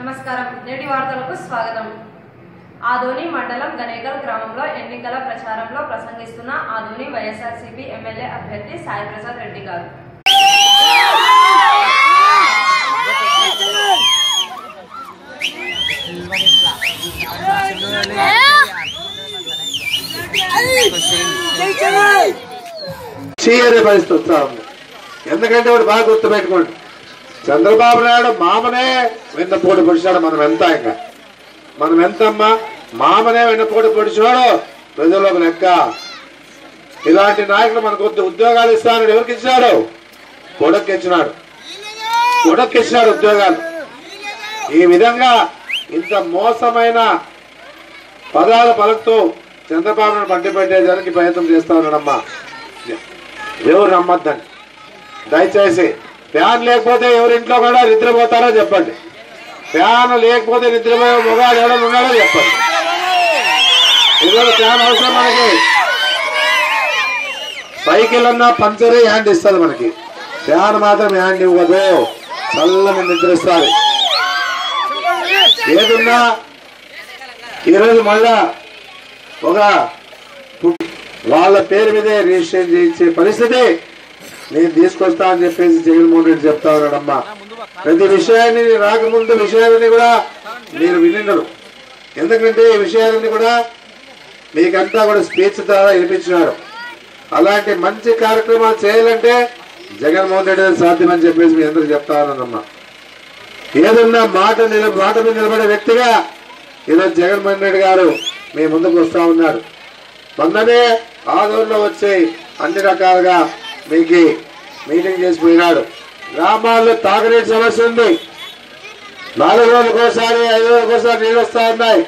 నమస్కారం. నేటి వార్తలకు స్వాగతం. ఆదోని మండలం గనేగల్ గ్రామంలో ఎన్నికల ప్రచారంలో ప్రసంగిస్తున్న ఆదోని వైఎస్ఆర్సీపీ ఎమ్మెల్యే అభ్యర్థి సాయి ప్రసాద్ రెడ్డి గారు. చేయని పరిస్థితి వస్తా ఉంది. ఎందుకంటే వాడు బాగా గుర్తుపెట్టుకోండి. చంద్రబాబు నాయుడు మామనే వెన్నపోటు పొడిచాడు. మనం ఎంత ఇంకా మనం ఎంతమ్మా? మామనే వెన్నపోటు పొడిచాడు ప్రజలకు లెక్క. ఇలాంటి నాయకులు మనకు వద్దు ఉద్యోగాలు ఇస్తానని ఎవరికి ఇచ్చాడు కొడుకు ఇచ్చినాడు. ఇచ్చినాడు ఉద్యోగాలు. ఈ విధంగా ఇంత మోసమైన పదాలు పలుకుతూ చంద్రబాబు నాయుడు పట్టి పెట్టేదానికి ప్రయత్నం చేస్తా ఉన్నాడమ్మా. ఎవరు నమ్మద్దండి దయచేసి ఫ్యాన్ లేకపోతే ఎవరి ఇంట్లో కూడా నిద్రపోతారో చెప్పండి. ఫ్యాన్ లేకపోతే నిద్రపోయే మొగాడు ఎవడో ఉన్నాడో చెప్పండి. ఇద్దరు ఫ్యాన్ అవసరం మనకి. సైకిల్ అన్నా పంచర్ హ్యాండ్ ఇస్తుంది మనకి. ఫ్యాన్ మాత్రం హ్యాండ్ ఇవ్వదు. చల్లని నిద్రిస్తుంది ఏదున్నా ఈరోజు మళ్ళా ఒక వాళ్ళ పేరు మీదే రిజిస్ట్రేషన్ చేయించే పరిస్థితి నేను తీసుకొస్తా అని చెప్పేసి జగన్మోహన్ రెడ్డి చెప్తా ఉన్నాడమ్మా. ప్రతి విషయాన్ని రాకముందు విషయాలని కూడా మీరు వినిండరు. ఎందుకంటే ఈ విషయాలన్నీ కూడా మీకంతా కూడా స్పీచ్ ద్వారా వినిపించినారు. అలాంటి మంచి కార్యక్రమాలు చేయాలంటే జగన్మోహన్ రెడ్డి గారు సాధ్యమని చెప్పేసి మీ అందరూ చెప్తా ఉన్నానమ్మా ఏదన్నా మాట నిల మాట మీద నిలబడే వ్యక్తిగా ఈరోజు జగన్మోహన్ రెడ్డి గారు మీ ముందుకు వస్తా ఉన్నారు. మొన్ననే ఆదూరులో వచ్చే అన్ని రకాలుగా మీకు మీటింగ్ చేసి పోయినాడు. గ్రామాల్లో తాగునీటి సమస్య ఉంది. నాలుగు రోజులకోసారి ఐదు రోజులకోసారి నీళ్ళు వస్తా ఉన్నాయి.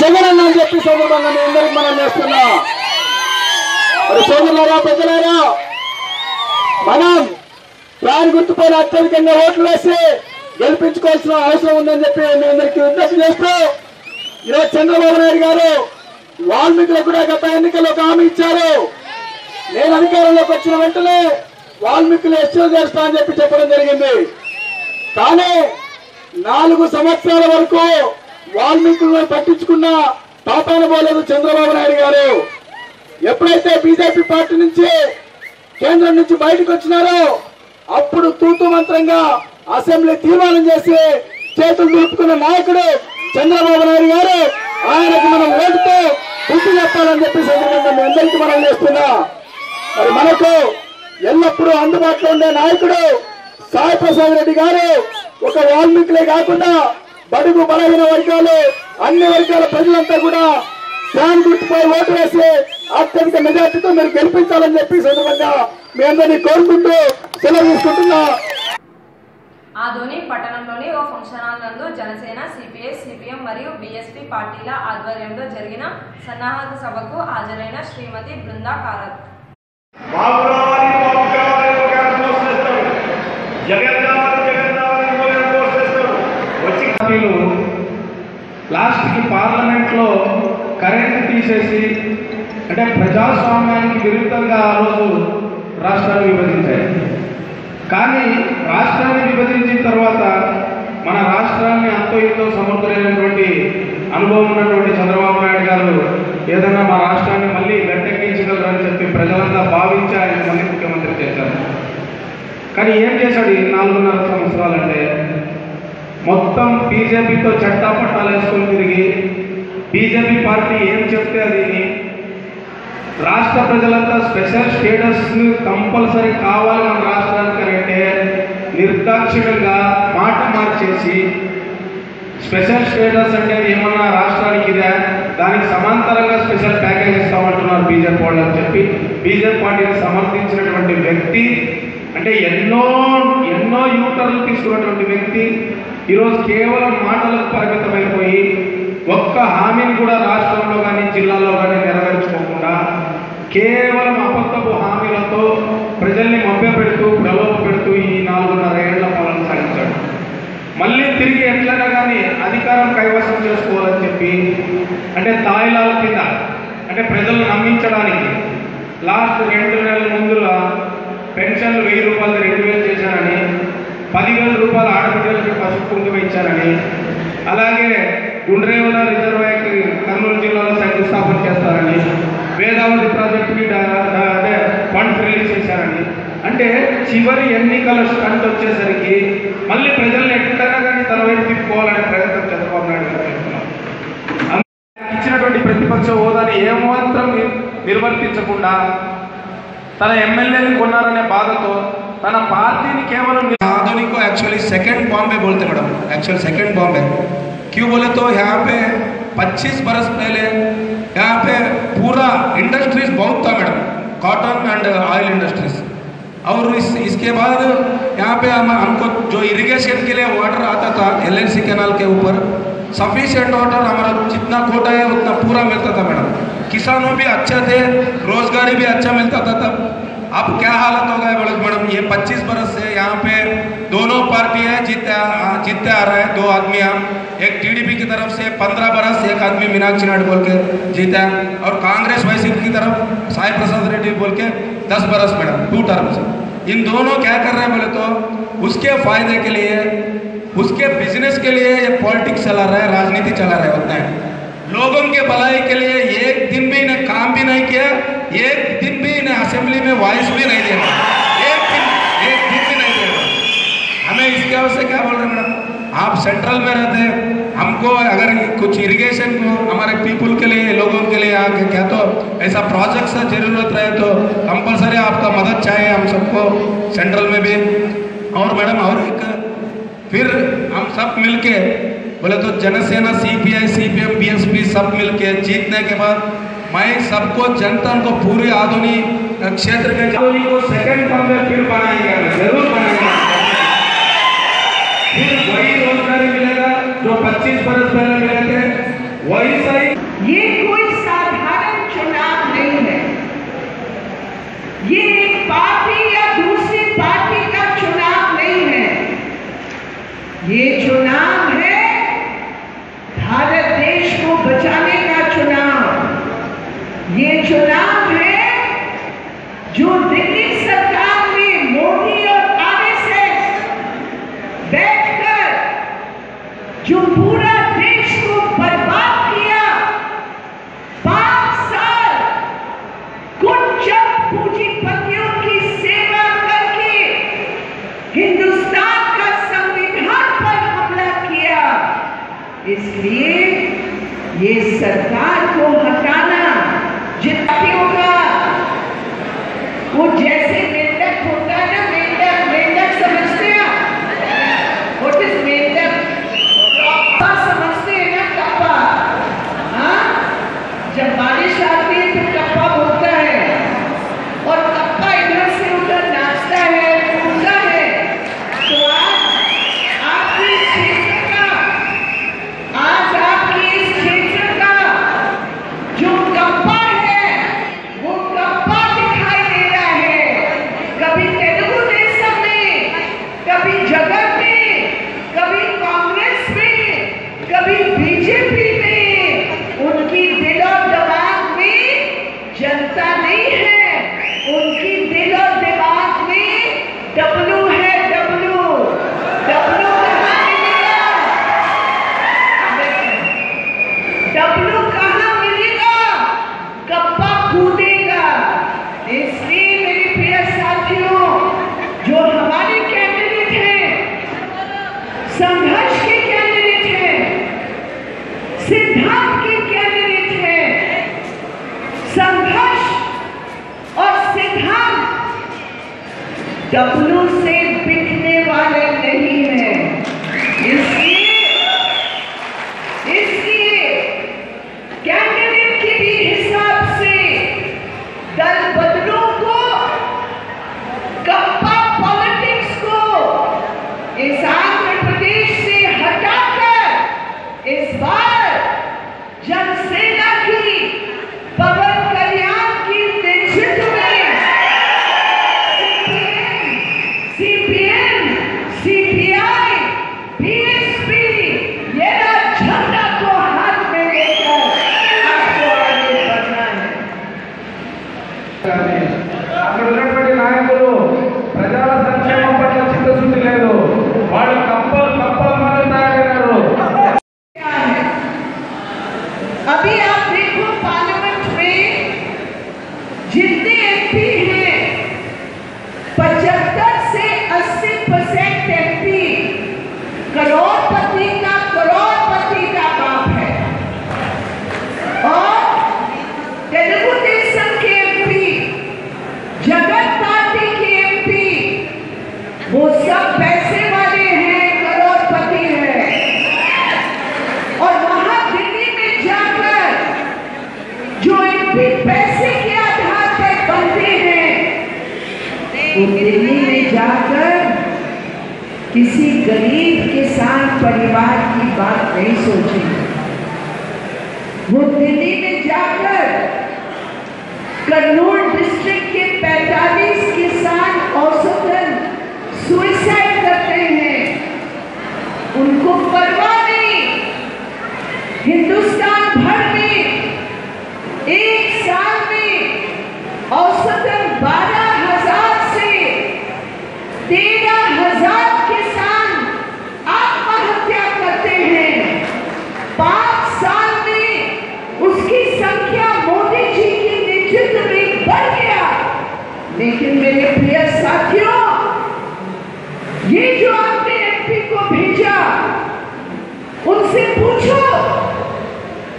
జగనన్న అని చెప్పి సందర్భంగా మీ అందరికి మనం చేస్తున్నా. మరి సోదరులారా పెద్దలారా మనం ప్లాన్ గుర్తుపైన అత్యధికంగా ఓట్లు వేసి గెలిపించుకోవాల్సిన అవసరం ఉందని చెప్పి మీ అందరికీ విజ్ఞప్తి చేస్తూ ఈరోజు చంద్రబాబు నాయుడు గారు వాల్మీకులకు కూడా గత ఎన్నికల్లో హామీ ఇచ్చారు. నేను అధికారంలోకి వచ్చిన వెంటనే వాల్మీకులు ఎస్టీలు చేస్తా అని చెప్పి చెప్పడం జరిగింది. కానీ నాలుగు సంవత్సరాల వరకు వాల్మీకులను పట్టించుకున్న పాపాన పోలేదు చంద్రబాబు నాయుడు గారు. ఎప్పుడైతే బీజేపీ పార్టీ నుంచి కేంద్రం నుంచి బయటకు వచ్చినారో అప్పుడు తూతు మంత్రంగా అసెంబ్లీ తీర్మానం చేసి చేతులు దూపుకున్న నాయకుడు చంద్రబాబు నాయుడు గారు ఆయనకి మనం ఓటుతో గుర్తు చెప్పాలని చెప్పి సందర్భంగా మీ అందరికీ మనం చేస్తున్నా. మరి మనకు ఎల్లప్పుడూ అందుబాటులో ఉండే నాయకుడు సాయి ప్రసాద్ రెడ్డి గారు ఒక వాల్మీకులే కాకుండా బడుగు బలహీన వర్గాలు అన్ని వర్గాల ప్రజలంతా కూడా ఫ్యాన్ గుర్తుపై ఓటు వేసి అత్యంత మెజార్టీతో మీరు గెలిపించాలని చెప్పి సందర్భంగా మీ అందరినీ కోరుకుంటూ సెలవు తీసుకుంటున్నా. ఆదోని పట్టణంలోని ఓ ఫంక్షన్ హాల్ నందు జనసేన సిపిఐ సిపిఎం మరియు బీఎస్పీ పార్టీల ఆధ్వర్యంలో జరిగిన సన్నాహక సభకు హాజరైన శ్రీమతి బృందా కారత్. బాబు బాబు ఒక చేస్తాడు జగన్ జగన్ ఇంకో చేస్తాడు వచ్చి లాస్ట్కి పార్లమెంట్లో కరెంటు తీసేసి అంటే ప్రజాస్వామ్యానికి విరుద్ధంగా ఆ రోజు రాష్ట్రాన్ని విభజించాయి. కానీ రాష్ట్రాన్ని విభజించిన తర్వాత మన రాష్ట్రాన్ని అంతో ఎంతో సమర్థులైనటువంటి అనుభవం ఉన్నటువంటి చంద్రబాబు నాయుడు గారు ఏదైనా మా రాష్ట్రాన్ని మళ్ళీ గట్టెక్కించగలరని చెప్పి ప్రజలంతా కానీ ఏం చేశాడు ఈ నాలుగున్నర సంవత్సరాలంటే? మొత్తం బీజేపీతో చట్టాపట్టాలు వేసుకొని తిరిగి బీజేపీ పార్టీ ఏం చెప్తే అది రాష్ట్ర ప్రజలంతా స్పెషల్ స్టేటస్ కంపల్సరీ కావాలి మన రాష్ట్రానికి అని అంటే నిర్దాక్షిణ్యంగా మాట మార్చేసి స్పెషల్ స్టేటస్ అంటే ఏమన్నా రాష్ట్రానికి ఇదే? దానికి సమాంతరంగా స్పెషల్ ప్యాకేజ్ ఇస్తామంటున్నారు బీజేపీ వాళ్ళు అని చెప్పి బీజేపీ పార్టీని సమర్థించినటువంటి వ్యక్తి అంటే ఎన్నో ఎన్నో యూటర్లు తీసుకున్నటువంటి వ్యక్తి ఈరోజు కేవలం మాటలకు పరిమితమైపోయి ఒక్క హామీని కూడా రాష్ట్రంలో కానీ జిల్లాలో కానీ నెరవేర్చుకోకుండా కేవలం అబద్ధపు హామీలతో ప్రజల్ని మభ్యపెడుతూ ప్రలోభ పెడుతూ ఈ నాలుగున్నర ఏళ్ళ పాలన సాగించాడు. మళ్ళీ తిరిగి ఎట్లైనా కానీ అధికారం కైవసం చేసుకోవాలని చెప్పి అంటే తాయిలాల కింద అంటే ప్రజలను నమ్మించడానికి లాస్ట్ రెండు నెలల ముందులా పెన్షన్లు వెయ్యి రూపాయలు రెండు వేలు చేశారని పదివేల రూపాయలు ఆడబిడ్డలకి పసుపు కుంకుమ ఇచ్చారని అలాగే గుండ్రేవల రిజర్వాయర్కి కర్నూలు జిల్లాలో శంకుస్థాపన చేస్తారని వేదావతి ప్రాజెక్టుకి అదే ఫండ్స్ రిలీజ్ చేశారని. అంటే చివరి ఎన్నికల స్టంట్ వచ్చేసరికి మళ్ళీ ప్రజల్ని ఎక్కడైనా కానీ తన వైపు తిప్పుకోవాలనే ప్రయత్నం చంద్రబాబు నాయుడు గారు ఇచ్చినటువంటి ప్రతిపక్ష హోదాని ఏమాత్రం నిర్వర్తించకుండా తన ఎమ్మెల్యేని కొన్నారనే బాధతో తన పార్టీని కేవలం आधुनिक को एक्चुअली सेकंड बॉम्बे बोलते मैडम एक्चुअल सेकंड बॉम्बे क्यों बोले तो यहाँ पे 25 बरस पहले यहाँ पे पूरा इंडस्ट्रीज बहुत था madam cotton and oil industries और इस इसके बाद यहाँ पे हम हमको जो इरिगेशन के लिए वाटर आता था एल कैनाल के ऊपर सफिशिएंट वाटर हमारा जितना कोटा है उतना पूरा मिलता था मैडम किसानों भी अच्छे थे, रोजगारी भी अच्छा मिलता था तब। अब क्या हालत हो गए बोले मैडम ये 25 बरस से यहाँ पे दोनों पार्टी है जीते आ- जीतते आ रहे हैं, दो आदमी हम एक टीडीपी की तरफ़ से 15 बरस एक आदमी मीनाक्षी नायडू बोल के जीता है, और कांग्रेस वैसी की तरफ़ साई प्रसाद रेड्डी बोल के 10 बरस मैडम टू टर्म से। इन दोनों क्या कर रहे हैं बोले तो उसके फ़ायदे के लिए, उसके बिज़नेस के लिए ये पॉलिटिक्स चला रहा है, राजनीति चला रहा है, उतना है। लोगों के भलाई के लिए एक दिन भी इन्हें काम भी नहीं किया, एक दिन भी इन्हें असेंबली में वॉइस भी नहीं दिया एक दिन एक दिन भी नहीं दिया हमें इसके से क्या बोल रहे मैडम? आप सेंट्रल में रहते हैं, हमको अगर कुछ इरिगेशन को हमारे पीपल के लिए, लोगों के लिए आगे क्या तो ऐसा प्रोजेक्ट से ज़रूरत रहे तो कंपलसरी आपका मदद चाहिए हम सबको सेंट्रल में भी। और मैडम, और एक, फिर हम सब मिलके बोले तो जनसेना सीपीआई सीपीएम बीएसपी सब मिलके जीतने के बाद मैं सबको, जनता को पूरे आधुनिक क्षेत्र के आधुनिक को सेकंड में फिर बनाएगा, ज़रूर बनाएगा। फिर वही रोजगारी मिलेगा जो 25 बरस पहले मिले थे, वही सही ये कोई साधारण चुनाव नहीं है ये एक पार्टी या दूसरी पार्टी का चुनाव नहीं है ये चुनाव है भारत देश को बचाने का चुनाव ये चुनाव है, जो दिल्ली सरकार ने मोदी और आरएसएस बैठकर जो पूरा देश को बर्बाद किया, पाँच साल कुछ पूंजीपतियों की सेवा करके हिंदुस्तान का संविधान पर हमला किया। इसलिए ये सरकार को हटाना Who dares W6 Mas bem. जाकर किसी गरीब किसान परिवार की बात नहीं सोचेंगे वो दिल्ली में जाकर कर्नूल डिस्ट्रिक्ट के 45 किसान औसतन सुइसाइड करते हैं। उनको परवाह नहीं। हिंदुस्तान भर में एक साल में औसतन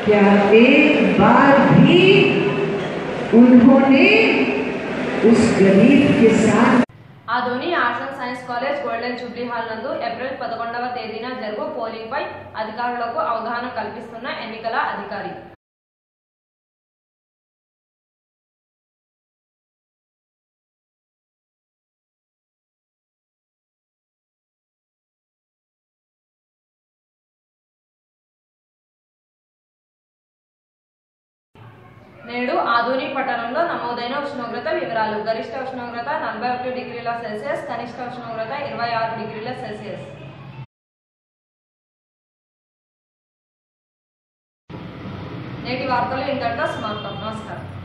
क्या एक बार भी उन्होंने उस गरीब किसान ఆ Dhoni arts and science college golden jubilee hall నందు ఏప్రిల్ పదకొండవ తేదీన జరుగు పోలింగ్ పై అధికారులకు అవగాహన కల్పిస్తున్న ఎన్నికల అధికారి నేడు ఆధుని పట్టణంలో నమోదైన ఉష్ణోగ్రత వివరాలు. గరిష్ట ఉష్ణోగ్రత నలభై ఒకటి డిగ్రీల సెల్సియస్ కనిష్ట ఉష్ణోగ్రత ఇరవై ఆరు డిగ్రీల సెల్సియస్. నేటి వార్తలు ఇంతటితో సమాప్తం. నమస్కారం.